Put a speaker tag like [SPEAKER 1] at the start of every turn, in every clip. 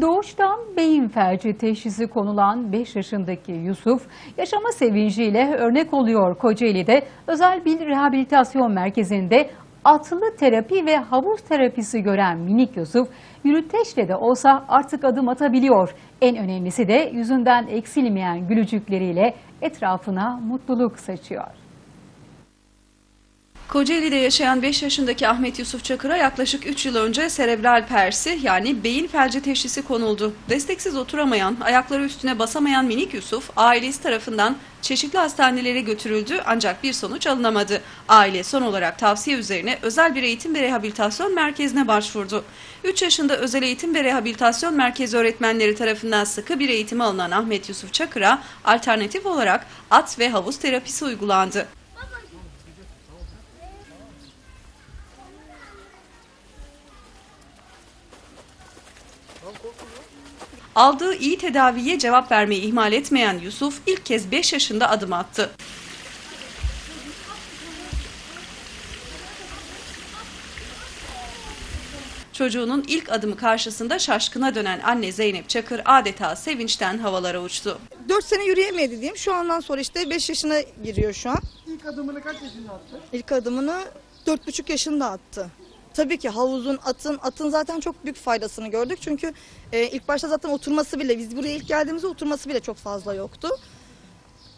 [SPEAKER 1] Doğuştan beyin felci teşhisi konulan 5 yaşındaki Yusuf, yaşama sevinciyle örnek oluyor Kocaeli'de özel bir rehabilitasyon merkezinde atlı terapi ve havuz terapisi gören minik Yusuf, yürüteçle de olsa artık adım atabiliyor. En önemlisi de yüzünden eksilmeyen gülücükleriyle etrafına mutluluk saçıyor.
[SPEAKER 2] Kocaeli'de yaşayan 5 yaşındaki Ahmet Yusuf Çakır'a yaklaşık 3 yıl önce serebral persi yani beyin felci teşhisi konuldu. Desteksiz oturamayan, ayakları üstüne basamayan minik Yusuf ailesi tarafından çeşitli hastanelere götürüldü ancak bir sonuç alınamadı. Aile son olarak tavsiye üzerine özel bir eğitim ve rehabilitasyon merkezine başvurdu. 3 yaşında özel eğitim ve rehabilitasyon merkezi öğretmenleri tarafından sıkı bir eğitim alınan Ahmet Yusuf Çakır'a alternatif olarak at ve havuz terapisi uygulandı. Aldığı iyi tedaviye cevap vermeyi ihmal etmeyen Yusuf ilk kez 5 yaşında adım attı. Çocuğunun ilk adımı karşısında şaşkına dönen anne Zeynep Çakır adeta sevinçten havalara uçtu.
[SPEAKER 3] 4 sene yürüyemedi diyeyim. Şu andan sonra işte 5 yaşına giriyor şu an.
[SPEAKER 4] İlk adımını kaç yaşında attı?
[SPEAKER 3] İlk adımını 4,5 yaşında attı. Tabii ki havuzun, atın, atın zaten çok büyük faydasını gördük. Çünkü e, ilk başta zaten oturması bile, biz buraya ilk geldiğimizde oturması bile çok fazla yoktu.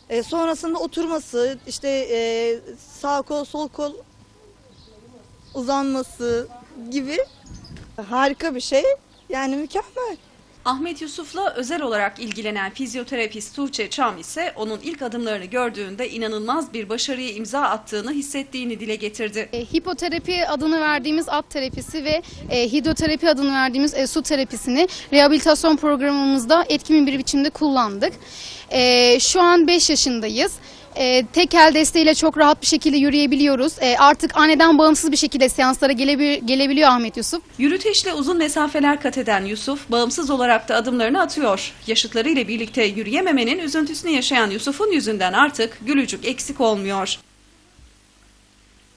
[SPEAKER 3] E, sonrasında oturması, işte e, sağ kol, sol kol uzanması gibi harika bir şey. Yani mükemmel.
[SPEAKER 2] Ahmet Yusuf'la özel olarak ilgilenen fizyoterapist Tuğçe Çam ise onun ilk adımlarını gördüğünde inanılmaz bir başarıya imza attığını hissettiğini dile getirdi.
[SPEAKER 5] E, hipoterapi adını verdiğimiz at terapisi ve e, hidroterapi adını verdiğimiz e, su terapisini rehabilitasyon programımızda etkin bir biçimde kullandık. E, şu an 5 yaşındayız. E, tek el desteğiyle çok rahat bir şekilde yürüyebiliyoruz. E, artık anneden bağımsız bir şekilde seanslara gelebi- gelebiliyor Ahmet Yusuf.
[SPEAKER 2] Yürüteçle uzun mesafeler kat eden Yusuf bağımsız olarak da adımlarını atıyor. Yaşıtlarıyla birlikte yürüyememenin üzüntüsünü yaşayan Yusuf'un yüzünden artık gülücük eksik olmuyor.